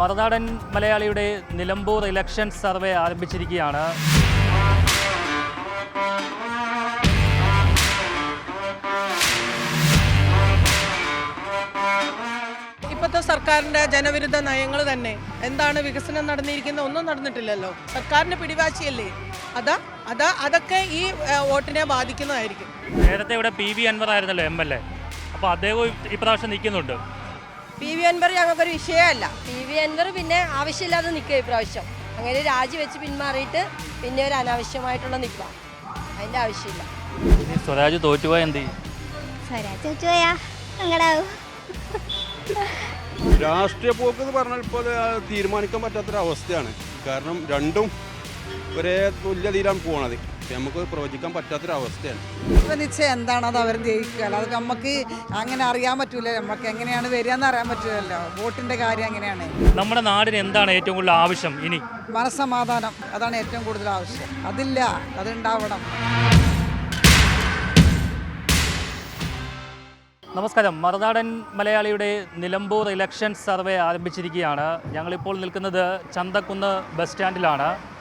മറുനാടൻ മലയാളിയുടെ Nilambur election survey ആരംഭിച്ചിരിക്കുകയാണ്. ഇപ്പോഴത്തെ സർക്കാരിന്റെ ജനവിരുദ്ധ നയങ്ങൾ തന്നെ എന്താണ് വികസനം നടന്നിരിക്കുന്നത് ഒന്നും നടന്നിട്ടില്ലല്ലോ. സർക്കാരിന്റെ പിടിവാശിയല്ലേ? അതാ അതാ അതൊക്കെ ഈ വോട്ടിനെ ബാധിക്കുന്നതായിരിക്കും. നേരത്തെ ഇവിടെ പി വി അൻവർ ആയിരുന്നല്ലോ എം എൽ എ. അപ്പോൾ അദ്ദേഹവും ഇപ്രാവശ്യം നിൽക്കുന്നുണ്ട്. പി വി അൻവർ ഞങ്ങൾക്കൊരു വിഷയമല്ല. പി വി അൻവർ പിന്നെ ആവശ്യമില്ലാതെ നിൽക്കുക ഇപ്രാവശ്യം അങ്ങനെ രാജിവെച്ച് പിന്മാറിയിട്ട് പിന്നെ ഒരു അനാവശ്യമായിട്ടുള്ള നിൽക്കുക. അതിന്റെ ആവശ്യമില്ല. ഇനി സ്വരാജ് തോറ്റുപോയ എന്ത് സ്വരാജ് തോറ്റുപോയാ? സങ്കടാവും രാഷ്ട്രീയ പോക്ക് എന്ന് പറഞ്ഞാൽ ഇപ്പോൾ അത് തീരുമാനിക്കാൻ പറ്റാത്തൊരവസ്ഥയാണ്. കാരണം രണ്ടും ഒരേ തുല്യതയിലാണ് പോണത്. ഇപ്പം നമുക്ക് പ്രവചിക്കാൻ പറ്റാത്തൊരവസ്ഥയാണ്. ഇപ്പൊ നിശ്ചയം എന്താണ് അത് അവർ ജയിക്കുക അത് നമുക്ക് അങ്ങനെ അറിയാൻ പറ്റൂല നമുക്ക് എങ്ങനെയാണ് വരിക എന്ന് അറിയാൻ പറ്റൂലല്ലോ. വോട്ടിന്റെ കാര്യം എങ്ങനെയാണ് നമ്മുടെ നാടിന് എന്താണ് ഏറ്റവും കൂടുതൽ ആവശ്യം ഇനി? മനസ്സമാധാനം. അതാണ് ഏറ്റവും കൂടുതൽ ആവശ്യം. അതില്ല. അതുണ്ടാവണം. നമസ്കാരം. മറുനാടൻ മലയാളിയുടെ നിലമ്പൂർ ഇലക്ഷൻ സർവേ ആരംഭിച്ചിരിക്കുകയാണ്. ഞങ്ങളിപ്പോൾ നിൽക്കുന്നത് ചന്തക്കുന്ന് ബസ് സ്റ്റാൻഡിലാണ്.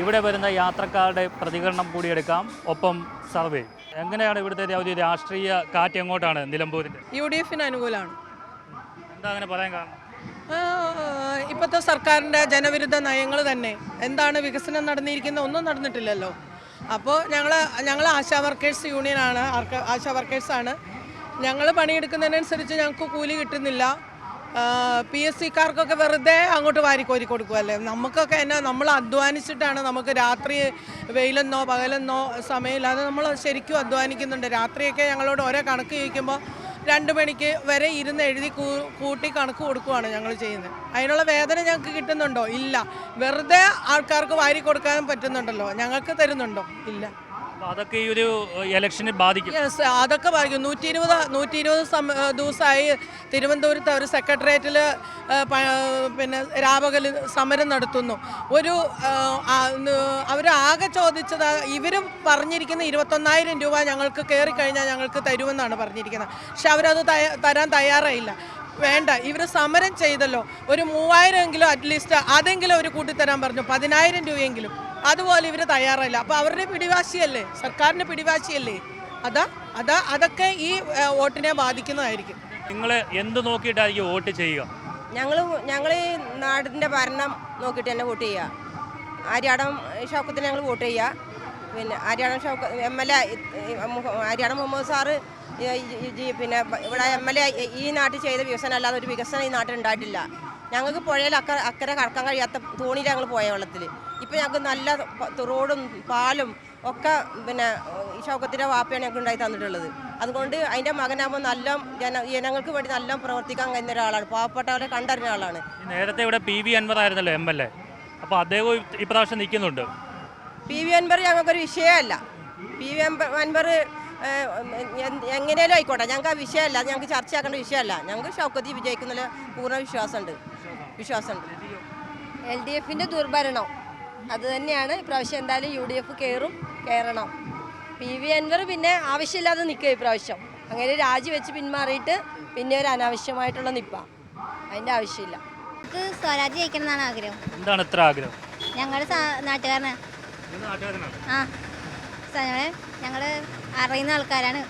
ഇവിടെ വരുന്ന യാത്രക്കാരുടെ പ്രതികരണം കൂടി എടുക്കാം. ഒപ്പം സർവേ. എങ്ങനെയാണ് ഇവിടുത്തെ ഒരു രാഷ്ട്രീയ കാറ്റ് എങ്ങോട്ടാണ് നിലമ്പൂരിന്റെ? യു ഡി എഫിന് അനുകൂലമാണ്. എന്താ അങ്ങനെ പറയാൻ കാരണം? ഇപ്പോഴത്തെ സർക്കാരിന്റെ ജനവിരുദ്ധ നയങ്ങൾ തന്നെ. എന്താണ് വികസനം നടന്നിരിക്കുന്ന ഒന്നും നടന്നിട്ടില്ലല്ലോ. അപ്പോൾ ഞങ്ങൾ ഞങ്ങൾ ആശാ വർക്കേഴ്സ് യൂണിയനാണ് ആശാ വർക്കേഴ്സാണ്. ഞങ്ങൾ പണിയെടുക്കുന്നതിനനുസരിച്ച് ഞങ്ങൾക്ക് കൂലി കിട്ടുന്നില്ല. പി എസ് സിക്കാർക്കൊക്കെ വെറുതെ അങ്ങോട്ട് വാരിക്കോരി കൊടുക്കുമല്ലേ നമുക്കൊക്കെ എന്നാ നമ്മൾ അധ്വാനിച്ചിട്ടാണ് നമുക്ക് രാത്രി വെയിലെന്നോ പകലെന്നോ സമയമില്ലാതെ നമ്മൾ ശരിക്കും അധ്വാനിക്കുന്നുണ്ട്. രാത്രിയൊക്കെ ഞങ്ങളോട് ഓരോ കണക്ക് ചോദിക്കുമ്പോൾ രണ്ട് മണിക്ക് വരെ ഇരുന്ന് എഴുതി കൂട്ടി കണക്ക് കൊടുക്കുവാണ് ഞങ്ങൾ ചെയ്യുന്നത്. അതിനുള്ള വേദന ഞങ്ങൾക്ക് കിട്ടുന്നുണ്ടോ? ഇല്ല. വെറുതെ ആൾക്കാർക്ക് വാരി കൊടുക്കാൻ പറ്റുന്നുണ്ടല്ലോ. ഞങ്ങൾക്ക് തരുന്നുണ്ടോ? ഇല്ല. അതൊക്കെ ഈ ഒരു ഇലക്ഷനെ ബാധിക്കും. യെസ് അതൊക്കെ ബാധിക്കും. നൂറ്റി ഇരുപത് നൂറ്റി ഇരുപത് ദിവസമായി തിരുവനന്തപുരത്ത് അവർ സെക്രട്ടേറിയറ്റിൽ പിന്നെ രാപകൽ സമരം നടത്തുന്നു. ഒരു അവർ ആകെ ചോദിച്ചത് ഇവർ പറഞ്ഞിരിക്കുന്ന ഇരുപത്തൊന്നായിരം രൂപ ഞങ്ങൾക്ക് കയറിക്കഴിഞ്ഞാൽ ഞങ്ങൾക്ക് തരുമെന്നാണ് പറഞ്ഞിരിക്കുന്നത്. പക്ഷെ അവരത് തരാൻ തയ്യാറായില്ല. വേണ്ട. ഇവർ സമരം ചെയ്തല്ലോ. ഒരു മൂവായിരം എങ്കിലും അറ്റ്ലീസ്റ്റ് അതെങ്കിലും അവർ കൂട്ടിത്തരാൻ പറഞ്ഞു. പതിനായിരം രൂപയെങ്കിലും. അതുപോലെ ഇവർ തയ്യാറല്ല. അപ്പോൾ അവരുടെ പിടിവാശിയല്ലേ? സർക്കാരിന്റെ പിടിവാശിയല്ലേ? അതാ അതാ അതൊക്കെ ഈ വോട്ടിനെ ബാധിക്കുന്നതായിരിക്കും. നിങ്ങൾ എന്ത് നോക്കിയിട്ടായിരിക്കും വോട്ട് ചെയ്യുക? ഞങ്ങൾ ഞങ്ങൾ ഈ നാടിന്റെ ഭരണം നോക്കിയിട്ട് തന്നെ വോട്ട് ചെയ്യുക. ആര്യാടം ഷൗക്കത്തിന് ഞങ്ങൾ വോട്ട് ചെയ്യുക. പിന്നെ Aryadan Shoukath M L A Aryadan Muhammad sir പിന്നെ ഇവിടെ എം എൽ എ ഈ നാട്ടിൽ ചെയ്ത വികസനം അല്ലാതെ ഒരു വികസനം ഈ നാട്ടിൽ ഉണ്ടായിട്ടില്ല. ഞങ്ങൾക്ക് പുഴയിൽ അക്കരെ അക്കരെ കടക്കാൻ കഴിയാത്ത തോണിയിൽ ഞങ്ങൾ പോയ വെള്ളത്തിൽ. ഇപ്പം ഞങ്ങൾക്ക് നല്ല റോഡും പാലും ഒക്കെ പിന്നെ ഈ ഷൗക്കത്തിന്റെ വാപ്പയാണ് ഞങ്ങൾക്ക് ഉണ്ടായി തന്നിട്ടുള്ളത്. അതുകൊണ്ട് അതിന്റെ മകനാകുമ്പോൾ നല്ല ജന ജനങ്ങൾക്ക് വേണ്ടി നല്ല പ്രവർത്തിക്കാൻ കഴിയുന്ന ഒരാളാണ്. പാവപ്പെട്ടവരെ കണ്ടറിഞ്ഞ ആളാണ്. നേരത്തെ ഇവിടെ പി വി അൻവർ ആയിരുന്നല്ലോ എം എൽ എ. അപ്പോൾ അദ്ദേഹം ഇപ്രാവശ്യം നിൽക്കുന്നുണ്ട്. പി വി അൻവർ ഞങ്ങൾക്കൊരു വിഷയമല്ല. പി വി അൻവർ എങ്ങനെയാലും ആയിക്കോട്ടെ. ഞങ്ങൾക്ക് ആ വിഷയമല്ല. ഞങ്ങൾക്ക് ചർച്ചയാക്കേണ്ട വിഷയമല്ല. ഞങ്ങൾക്ക് ഷൗക്കത്തി വിജയിക്കുന്നതിൽ പൂർണ വിശ്വാസമുണ്ട്. വിശ്വാസമുണ്ട്. എൽ ഡി എഫിന്റെ ദുർഭരണം. അത് തന്നെയാണ്. ഇപ്രാവശ്യം എന്തായാലും യു ഡി എഫ് കയറും കയറണം പി വി അൻവർ പിന്നെ ആവശ്യമില്ലാതെ നിൽക്കുക ഇപ്രാവശ്യം. അങ്ങനെ രാജിവെച്ച് പിന്മാറിയിട്ട് പിന്നെ ഒരു അനാവശ്യമായിട്ടുള്ള നിപ്പ. അതിന്റെ ആവശ്യമില്ല. നമുക്ക് സ്വരാജ് ജയിക്കണം എന്നാണ് ആഗ്രഹം. എന്താണ് ഇത്ര ആഗ്രഹം? ഞങ്ങളുടെ നാട്ടുകാരനാണ്. ആ. ഞങ്ങൾ അറിയുന്ന ആൾക്കാരാണ്.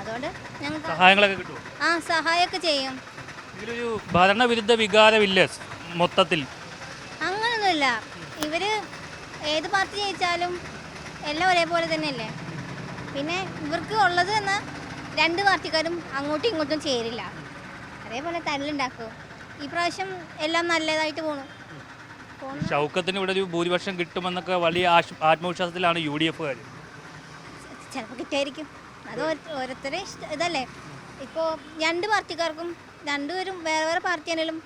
അതുകൊണ്ട് ഞങ്ങൾക്ക് സഹായങ്ങളൊക്കെ കിട്ടുമോ ആ സഹായമൊക്കെ ചെയ്യും. ഇതിലൊരു ഭരണവിരുദ്ധ വികാരമില്ലേ മൊത്തത്തിൽ? അങ്ങനൊന്നുമില്ല. ഇവർ ഏത് പാർട്ടി ജയിച്ചാലും എല്ലാം ഒരേപോലെ തന്നെയല്ലേ? പിന്നെ ഇവർക്ക് ഉള്ളത് എന്ന രണ്ട് പാർട്ടിക്കാരും അങ്ങോട്ടും ഇങ്ങോട്ടും ചേരില്ല. അതേപോലെ തല്ലുണ്ടാക്കും. ഈ പ്രാവശ്യം എല്ലാം നല്ലതായിട്ട് പോണു. പോണു ഷൗക്കത്തിന് ഇവിടെ ഒരു ഭൂരിപക്ഷം കിട്ടുമെന്നൊക്കെ വലിയ ആത്മവിശ്വാസത്തിലാണ് യു ഡി എഫുകാർ ചിലപ്പോൾ കിട്ടിയായിരിക്കും. അത് ഓരോ- ഓരോരുത്തരെ ഇഷ്ട ഇതല്ലേ? ഇപ്പോൾ രണ്ട് പാർട്ടിക്കാർക്കും രണ്ടുപേരും വേറെ വേറെ പാർട്ടി ആണെങ്കിലും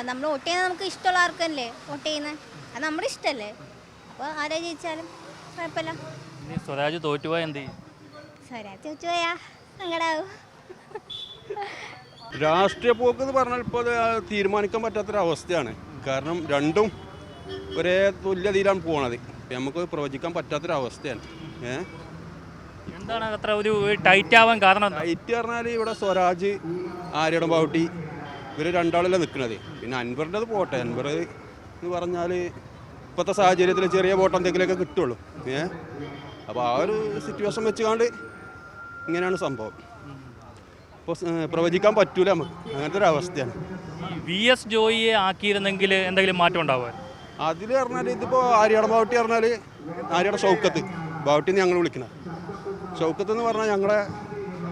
നമ്മൾ വോട്ട് ചെയ്യുന്നത് നമുക്ക് ഇഷ്ടമുള്ള ആർക്കല്ലേ വോട്ട് ചെയ്യുന്നത്? അത് നമ്മുടെ ഇഷ്ടമല്ലേ അപ്പോൾ ആരാ ജയിച്ചാലും കുഴപ്പമില്ല. ഇനി സ്വരാജ് തോറ്റുപോയ എന്ത് ചെയ്യും? സ്വരാജ് തോറ്റുപോയാ? സങ്കടാവും. രാഷ്ട്രീയ പോക്ക് എന്ന് പറഞ്ഞാൽ ഇപ്പോൾ തീരുമാനിക്കാൻ പറ്റാത്തൊരവസ്ഥയാണ്. കാരണം രണ്ടും ഒരേ തുല്യതയിലാണ് പോണത്. നമുക്ക് പ്രവചിക്കാൻ പറ്റാത്തൊരവസ്ഥയാണ്. ഏഹ് എന്താണ് അത്ര ഒരു ടൈറ്റ് ആവാൻ കാരണം ടൈറ്റ് പറഞ്ഞാൽ ഇവിടെ സ്വരാജ് ആര്യടം ബൗട്ടി ഇവർ രണ്ടാളല്ലേ നിൽക്കുന്നത് പിന്നെ അൻവറിന്റെ പോട്ടെ. അൻവർ എന്ന് പറഞ്ഞാൽ ഇപ്പോഴത്തെ സാഹചര്യത്തിൽ ചെറിയ ബോട്ട് എന്തെങ്കിലുമൊക്കെ കിട്ടുള്ളൂ. ഏ? അപ്പോൾ ആ ഒരു സിറ്റുവേഷൻ വെച്ചുകൊണ്ട് ഇങ്ങനെയാണ് സംഭവം. ഇപ്പോൾ പ്രവചിക്കാൻ പറ്റൂല നമുക്ക്. അങ്ങനത്തെ ഒരു അവസ്ഥയാണ്. വി എസ് ജോയിയെ ആക്കിയിരുന്നെങ്കിൽ എന്തെങ്കിലും മാറ്റം ഉണ്ടാവുക അതിൽ പറഞ്ഞാൽ ഇതിപ്പോൾ ആര്യാട ബാവട്ടി പറഞ്ഞാൽ ആര്യാട ഷൗക്കത്ത്. ബാവട്ടി ഞങ്ങൾ വിളിക്കുന്നത് ഷൗക്കത്ത് എന്ന് പറഞ്ഞാൽ ഞങ്ങളെ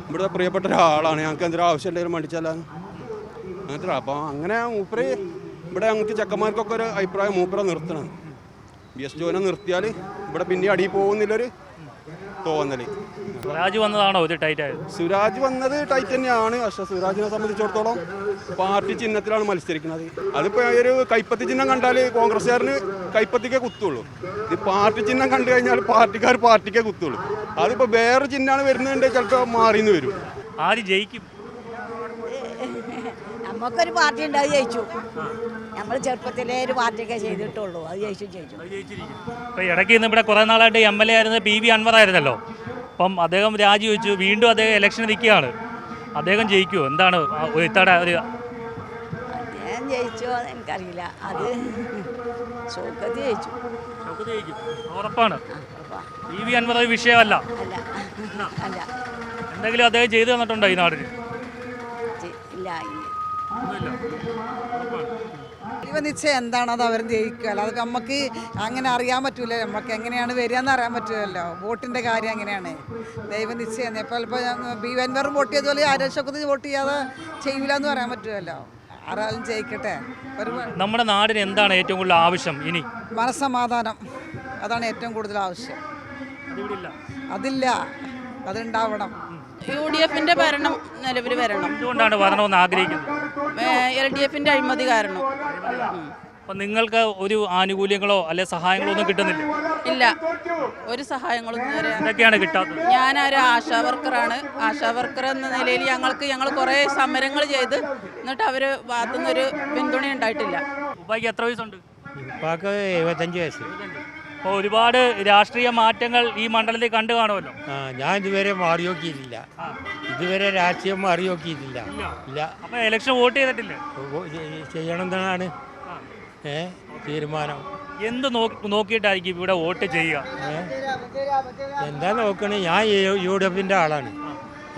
ഇവിടുത്തെ പ്രിയപ്പെട്ട ഒരാളാണ്. ഞങ്ങൾക്ക് എന്തെങ്കിലും ആവശ്യം ഉണ്ടെങ്കിലും മടിച്ചാലാണ് അങ്ങനത്തെ അപ്പോൾ അങ്ങനെ മൂപ്പര് ഇവിടെ ഞങ്ങൾക്ക് ചെക്കന്മാർക്കൊക്കെ ഒരു അഭിപ്രായം മൂപ്പര നിർത്തണം. ബി എസ് ജോനെ നിർത്തിയാൽ ഇവിടെ പിന്നെ അടിയിൽ പോകുന്നില്ലൊരു തോന്നൽ രാജ് വന്നതാണോ ഒരു ടൈറ്റ് ആയത്? സുരാജ് വന്നത് ടൈറ്റ് തന്നെയാണ്. പക്ഷെ സുരാജിനെ സംബന്ധിച്ചിടത്തോളം പാർട്ടി ചിഹ്നത്തിലാണ് മത്സരിക്കുന്നത്. അതിപ്പോൾ ഒരു കൈപ്പത്തി ചിഹ്നം കണ്ടാൽ കോൺഗ്രസ്സുകാരന് കൈപ്പത്തിക്കേ കുത്തുള്ളൂ. ഇത് പാർട്ടി ചിഹ്നം കണ്ടു കഴിഞ്ഞാൽ പാർട്ടിക്കാർ പാർട്ടിക്കേ കുത്തുള്ളൂ. അതിപ്പോൾ വേറെ ചിഹ്നമാണ് വരുന്നതിന്റെ ചിലപ്പോൾ മാറിന്ന് വരും. ആര് ജയിക്കും? നമുക്കൊരു പാർട്ടി ഉണ്ട് അത് ജയിച്ചു. നമ്മൾ ചെറുപ്പത്തിലേ ഒരു പാർട്ടിയൊക്കെ ചെയ്തിട്ടുള്ളൂ അത് ജയിച്ചു ജയിച്ചു ഇടയ്ക്ക് ഇന്ന് ഇവിടെ കുറേ നാളായിട്ട് എം എൽ എ ആയിരുന്നത് പി വി അൻവർ ആയിരുന്നല്ലോ. അപ്പം അദ്ദേഹം രാജിവെച്ചു. വീണ്ടും അദ്ദേഹം ഇലക്ഷന് നിൽക്കുകയാണ്. അദ്ദേഹം ജയിക്കുമോ എന്താണ്? ആ ഒരു ഇത്തവണ ഒരു ഞാൻ ജയിച്ചോ എനിക്കറിയില്ല. അത് സുഖത്ത് ജയിച്ചു. ഉറപ്പാണ്. ആ, ഉറപ്പാ. പി വി അൻവർ ഒരു വിഷയമല്ല. അല്ല. എന്തെങ്കിലും അദ്ദേഹം ചെയ്തു തന്നിട്ടുണ്ടോ ഈ നാടിന്? ഇല്ല ഇല്ല. ദൈവനിശ്ചയം എന്താണ് അത് അവർ ജയിക്കുക അത് നമുക്ക് അങ്ങനെ അറിയാൻ പറ്റൂല നമുക്ക് എങ്ങനെയാണ് വരിക എന്ന് അറിയാൻ പറ്റുമല്ലോ വോട്ടിന്റെ കാര്യം അങ്ങനെയാണ്. ദൈവനിശ്ചയം ഇപ്പോൾ ഇപ്പോൾ ബി വെൻവറും വോട്ട് ചെയ്തതുപോലെ ആരോഗ്യത്തിന് വോട്ട് ചെയ്യാതെ ചെയ്യൂല എന്ന് പറയാൻ പറ്റുമല്ലോ ആരാലും ജയിക്കട്ടെ. ഒരു നമ്മുടെ നാടിന് എന്താണ് ഏറ്റവും കൂടുതൽ ആവശ്യം ഇനി? മനസ്സമാധാനം. അതാണ് ഏറ്റവും കൂടുതൽ ആവശ്യം. അതില്ല. അതുണ്ടാവണം യു ഡി എഫിന്റെ ഭരണം നിലവിൽ വരണം. എന്തുകൊണ്ടാണ് വരണമെന്ന് ആഗ്രഹിക്കുന്നത്? എൽ ഡി എഫിന്റെ അഴിമതി കാരണം. ഉം. അപ്പം നിങ്ങൾക്ക് ഒരു ആനുകൂല്യങ്ങളോ അല്ലെ സഹായങ്ങളോ ഒന്നും കിട്ടുന്നില്ല? ഇല്ല. ഒരു സഹായങ്ങളും ഇതുവരെ എന്തൊക്കെയാണ് കിട്ടാത്തത്? ഞാനൊരു ആശാ വർക്കറാണ്. ആശാ വർക്കർ എന്ന നിലയിൽ ഞങ്ങൾക്ക് ഞങ്ങൾ കുറേ സമരങ്ങൾ ചെയ്ത് എന്നിട്ട് അവർ ഭാഗത്തുനിന്നൊരു പിന്തുണ ഉണ്ടായിട്ടില്ല ഉപ്പായിക്ക് എത്ര വയസ്സുണ്ട്? ഉപ്പാക്ക് എഴുപത്തഞ്ച് വയസ്സ്. അപ്പോൾ ഒരുപാട് രാഷ്ട്രീയ മാറ്റങ്ങൾ ഈ മണ്ഡലത്തിൽ കണ്ടു കാണുമല്ലോ. ഞാൻ ഇതുവരെ മാറി നോക്കിയിട്ടില്ല. ഇതുവരെ രാഷ്ട്രീയം മാറി നോക്കിയിട്ടില്ല. ഇല്ല. അപ്പോൾ ഇലക്ഷൻ വോട്ട് ചെയ്തിട്ടില്ല. ചെയ്യണം എന്നാണ് ഏ തീരുമാനം. എന്ത് നോക്കി നോക്കിയിട്ടായിരിക്കും ഇവിടെ വോട്ട് ചെയ്യുക? എന്താ നോക്കണേ? ഞാൻ യു- ഡി എഫിന്റെ ആളാണ്.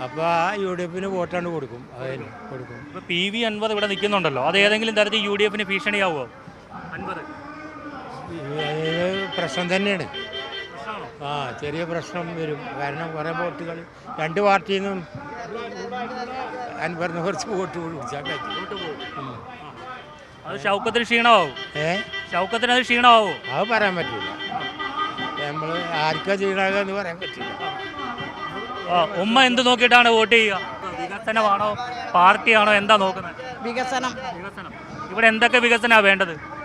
അപ്പോൾ ആ. യു ഡി എഫിന് വോട്ടാണ് കൊടുക്കും. അതിന് കൊടുക്കും. ഇപ്പോൾ പി വി അൻപത് ഇവിടെ നിൽക്കുന്നുണ്ടല്ലോ. അത് ഏതെങ്കിലും തരത്തിൽ യു ഡി എഫിന് ഭീഷണിയാവുമോ? അൻവർ. ഇത് പ്രശ്നം തന്നെയാണ്. ആ ചെറിയ പ്രശ്നം വരും. കാരണം കുറേ വോട്ടുകൾ രണ്ട് പാർട്ടിയിൽ നിന്നും അൻപറിന് കുറച്ച് വോട്ട് പിടിച്ചാൽ. അത് ഷൗക്കത്തിന് ക്ഷീണമാവും. ഏ? ഷൗക്കത്തിന് അത് ക്ഷീണമാവോ. അത് പറയാൻ പറ്റില്ല. നമ്മൾ ആർക്കാ ചെയ്യണമെന്ന് പറയാൻ പറ്റില്ല. ഉമ്മ എന്ത് നോക്കിയിട്ടാണ് വോട്ട് ചെയ്യുക? വികസനമാണോ? പാർട്ടിയാണോ? എന്താ നോക്കുന്നത്? വികസനം. വികസനം. ഇവിടെ എന്തൊക്കെ വികസനമാണ് വേണ്ടത്?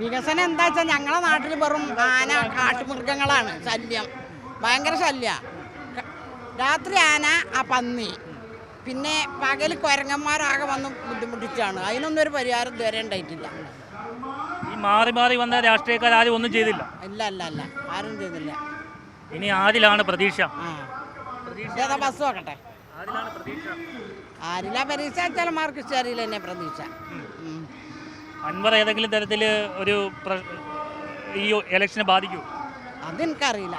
വികസനം എന്താ വെച്ചാൽ ഞങ്ങളെ നാട്ടിൽ വെറും ആന കാട്ടുമൃഗങ്ങളാണ് ശല്യം. ഭയങ്കര ശല്യ. രാത്രി ആന ആ പന്നി. പിന്നെ പകൽ കുരങ്ങന്മാരാകെ വന്ന് ബുദ്ധിമുട്ടിച്ചാണ്. അതിനൊന്നും ഒരു പരിഹാരം ഇതുവരെ ഉണ്ടായിട്ടില്ല. ഈ മാറി മാറി വന്ന രാഷ്ട്രീയക്കാർ ആരും ഒന്നും ചെയ്തില്ല? ഇല്ല അല്ല അല്ല ആരും ചെയ്തില്ല. ഇനി ആരിലാണ് പ്രതീക്ഷ? ആ. ഏതാ ബസ് നോക്കട്ടെ. ആരില്ല പരീക്ഷ വെച്ചാൽ മാർക്ക് ശരിയില്ല തന്നെ പ്രതീക്ഷ. അൻവർ ഏതെങ്കിലും തരത്തിൽ ഒരു ഈ ഇലക്ഷനെ ബാധിക്കൂ അതെനിക്കറിയില്ല.